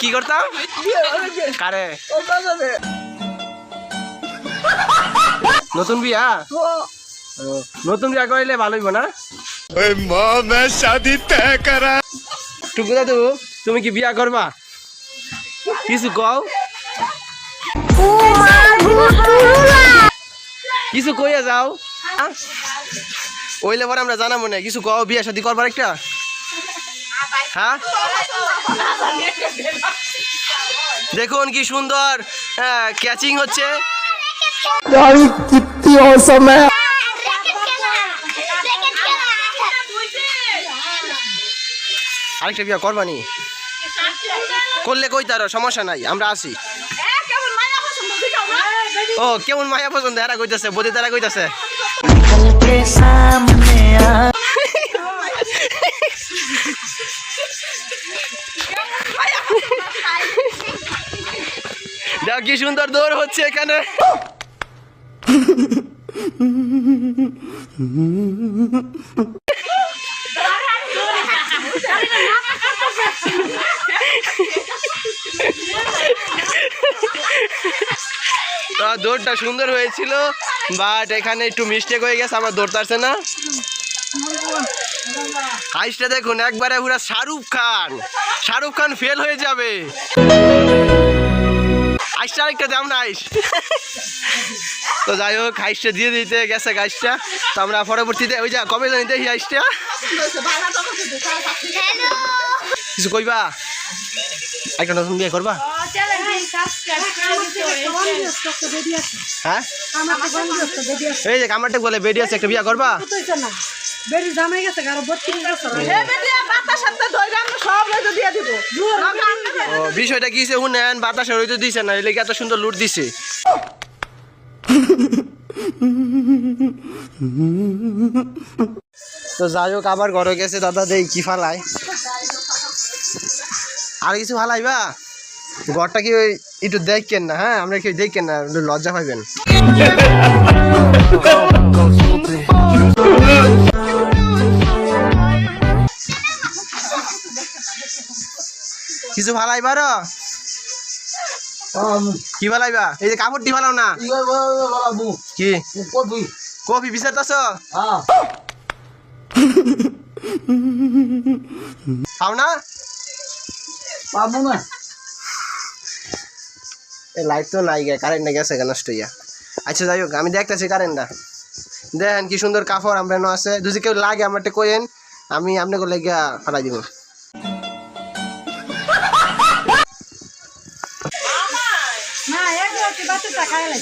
কি করতাম? কারে? নতুন বিয়া? নতুন বিয়া ভালো হইব না? তুমি কি বিয়া করবা? কিছু কও? কিছু কইয়া যাও। ওইলে পরে আমরা জানাব না কিছু কও? বিয়া সাথে করবার একটা? হ্যাঁ? দেখুন কি সুন্দর ক্যাচিং হচ্ছে। আরেকটা বিয়া করবানি করলে কই তার? সমস্যা নাই, আমরা আসি ও, কেমন মায়া পছন্দ? এরা কইতেছে, বদি তারা কইতাছে। দেখ কি সুন্দর দৌড় হচ্ছে এখানে। দৌড়টা সুন্দর হয়েছিল বাট এখানে একটু মিস্টেক হয়ে গেছে, আমার দৌড়তে পারছে না। আইসটা দেখুন একবারে পুরা শাহরুখ খান। শাহরুখ খান ফেল হয়ে যাবে। আইসটা আরেকটা দাম না আইস। তো যাই হোক আইসটা দিয়ে দিতে গেছে গাইসটা। তো আমরা পরবর্তীতে ওই যা কবে জানি দেখি আইসটা। কিছু কইবা? একটা নতুন বিয়ে করবা? হ্যাঁ? এই যে কামারটা বলে বেডি আছে একটা বিয়া করবা? বেরি জামাই গেছে কারও বত্রিশ বছর ও বিষয়টা কি শুনেন বাতাসে দিছে না এলে এত সুন্দর লুট দিছে। তো যাই হোক আবার ঘরে গেছে দাদা দেই কি ফালাই আর কিছু ফালাইবা? ঘরটা কি ওই একটু দেখেন না হ্যাঁ? আমরা কেউ দেখেন না একটু লজ্জা পাইবেন। কিছু ফালাইবার কি ফালাইবা এই যে কাপড়টি ফালাও না? কি? কফি। বিচারতাছ? পাও না? পাবো না। এই লাইট তো নাই গে কারেন্ট গেছে গা নষ্ট হইয়া। আচ্ছা যাই হোক আমি দেখতেছি কারেন্টটা দেখেন কি সুন্দর কাপড় আমরা আছে। যদি কেউ লাগে আমার কইেন আমি আপনাকে লেগে ফালাই দিব। খাইলে